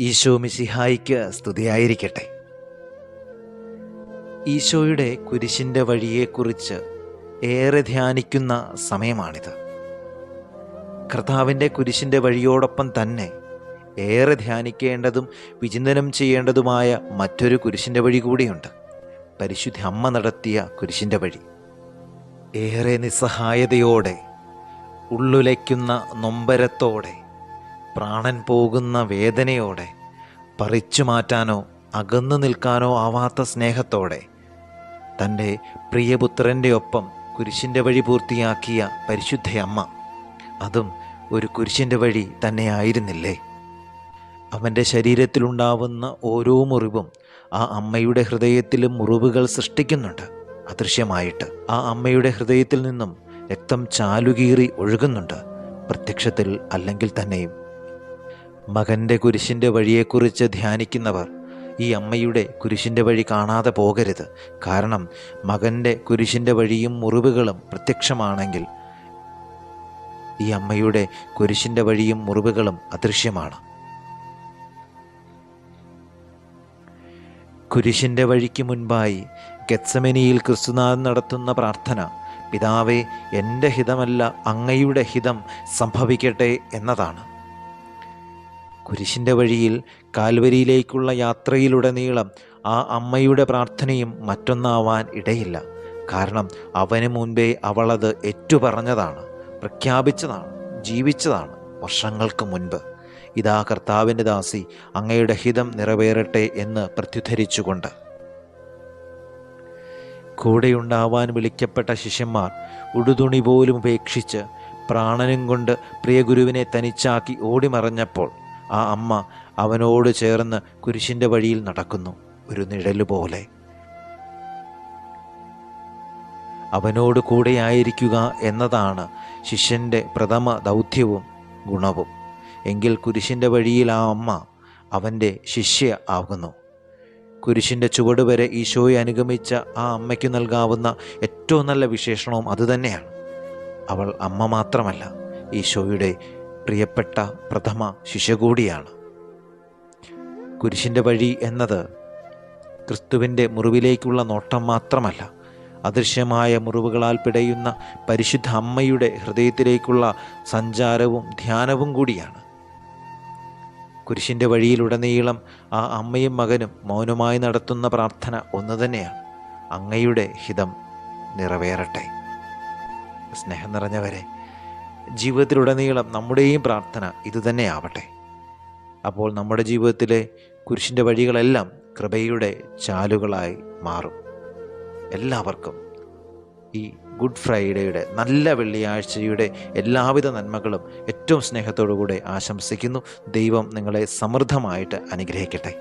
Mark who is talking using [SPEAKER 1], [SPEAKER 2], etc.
[SPEAKER 1] ഈശോ മിശിഹായിക്ക് സ്തുതിയായിരിക്കട്ടെ. ഈശോയുടെ കുരിശിന്റെ വഴിയെക്കുറിച്ച് ഏറെ ധ്യാനിക്കുന്ന സമയമാണിത്. കർത്താവിന്റെ കുരിശിന്റെ വഴിയോടൊപ്പം തന്നെ ഏറെ ധ്യാനിക്കേണ്ടതും വിചിന്തനം ചെയ്യേണ്ടതുമായ മറ്റൊരു കുരിശിന്റെ വഴി കൂടിയുണ്ട്. പരിശുദ്ധ അമ്മ നടത്തിയ കുരിശിന്റെ വഴി. ഏറെ നിസ്സഹായതയോടെ ഉള്ളുലയ്ക്കുന്ന നൊമ്പരത്തോടെ പ്രാണൻ പോകുന്ന വേദനയോടെ പറിച്ചു മാറ്റാനോ അകന്നു നിൽക്കാനോ ആവാത്ത സ്നേഹത്തോടെ തന്റെ പ്രിയപുത്രന്റെ ഒപ്പം കുരിശിന്റെ വഴി പൂർത്തിയാക്കിയ പരിശുദ്ധയമ്മ അതും ഒരു കുരിശിന്റെ വഴി തന്നെയായിരുന്നില്ലേ അവന്റെ ശരീരത്തിലുണ്ടാവുന്ന ഓരോ മുറിവും ആ അമ്മയുടെ ഹൃദയത്തിലും മുറിവുകൾ സൃഷ്ടിക്കുന്നുണ്ട്. അദൃശ്യമായിട്ട് ആ അമ്മയുടെ ഹൃദയത്തിൽ നിന്നും രക്തം ചാലുകീറി ഒഴുകുന്നുണ്ട്. പ്രത്യക്ഷത്തിൽ അല്ലെങ്കിൽ തന്നെയും. മകന്റെ കുരിശിന്റെ വഴിയെക്കുറിച്ച് ധ്യാനിക്കുന്നവർ ഈ അമ്മയുടെ കുരിശിന്റെ വഴി കാണാതെ പോകരുത്. കാരണം മകന്റെ കുരിശിന്റെ വഴിയും മുറിവുകളും പ്രത്യക്ഷമാണെങ്കിൽ ഈ അമ്മയുടെ കുരിശിന്റെ വഴിയും മുറിവുകളും അദൃശ്യമാണ്. കുരിശിന്റെ വഴിക്ക് മുൻപായി ഗത്സമനിയിൽ ക്രിസ്തുനാഥൻ നടത്തുന്ന പ്രാർത്ഥന പിതാവേ എന്റെ ഹിതമല്ല അങ്ങയുടെ ഹിതം സംഭവിക്കട്ടെ എന്നതാണ്. കുരിശിന്റെ വഴിയിൽ കാൽവരിയിലേക്കുള്ള യാത്രയിലുടനീളം ആ അമ്മയുടെ പ്രാർത്ഥനയും മറ്റൊന്നാവാൻ ഇടയില്ല. കാരണം അവന് മുൻപേ അവളത് ഏറ്റുപറഞ്ഞതാണ് പ്രഖ്യാപിച്ചതാണ് ജീവിച്ചതാണ് വർഷങ്ങൾക്ക് മുൻപ്. ഇതാ കർത്താവിന്റെ ദാസി അങ്ങയുടെ ഹിതം നിറവേറട്ടെ എന്ന് പ്രത്യുദ്ധരിച്ചുകൊണ്ട്. കൂടെയുണ്ടാവാൻ വിളിക്കപ്പെട്ട ശിഷ്യന്മാർ ഉടുതുണി പോലും ഉപേക്ഷിച്ച് പ്രാണനും കൊണ്ട് പ്രിയഗുരുവിനെ തനിച്ചാക്കി ഓടിമറഞ്ഞപ്പോൾ ആ അമ്മ അവനോട് ചേർന്ന് കുരിശിന്റെ വഴിയിൽ നടക്കുന്നു ഒരു നിഴൽ പോലെ അവനോട് കൂടെയായിരിക്കുക എന്നതാണ് ശിഷ്യന്റെ പ്രഥമ ദൗത്യവും ഗുണവും. എങ്കിൽ കുരിശിന്റെ വഴിയിൽ ആ അമ്മ അവന്റെ ശിഷ്യ ആകുന്നു. കുരിശിന്റെ ചുവട് വരെ ഈശോയെ അനുഗമിച്ച ആ അമ്മയ്ക്ക് നൽകാവുന്ന ഏറ്റവും നല്ല വിശേഷണവും അതുതന്നെയാണ്. അവൾ അമ്മ മാത്രമല്ല ഈശോയുടെ പ്രിയപ്പെട്ട പ്രഥമ ശിശ കൂടിയാണ് കുരിശിന്റെ വഴി എന്നത് ക്രിസ്തുവിന്റെ മുറിവിലേക്കുള്ള നോട്ടം മാത്രമല്ല അദൃശ്യമായ മുറിവുകളാൽ പിടയുന്ന പരിശുദ്ധ അമ്മയുടെ ഹൃദയത്തിലേക്കുള്ള സഞ്ചാരവും ധ്യാനവും കൂടിയാണ്. കുരിശിന്റെ വഴിയിലുടനീളം ആ അമ്മയും മകനും മൗനമായി നടത്തുന്ന പ്രാർത്ഥന ഒന്ന് തന്നെയാണ്. അങ്ങയുടെ ഹിതം നിറവേറട്ടെ. സ്നേഹം നിറഞ്ഞവരെ ജീവിതത്തിലുടനീളം നമ്മുടെയും പ്രാർത്ഥന ഇതുതന്നെയാവട്ടെ അപ്പോൾ നമ്മുടെ ജീവിതത്തിലെ കുരിശിന്റെ വഴികളെല്ലാം കൃപയുടെ ചാലുകളായി മാറും. എല്ലാവർക്കും ഈ ഗുഡ് ഫ്രൈഡേയുടെ നല്ല വെള്ളിയാഴ്ചയുടെ എല്ലാവിധ നന്മകളും ഏറ്റവും സ്നേഹത്തോടുകൂടെ ആശംസിക്കുന്നു. ദൈവം നിങ്ങളെ സമൃദ്ധമായിട്ട് അനുഗ്രഹിക്കട്ടെ.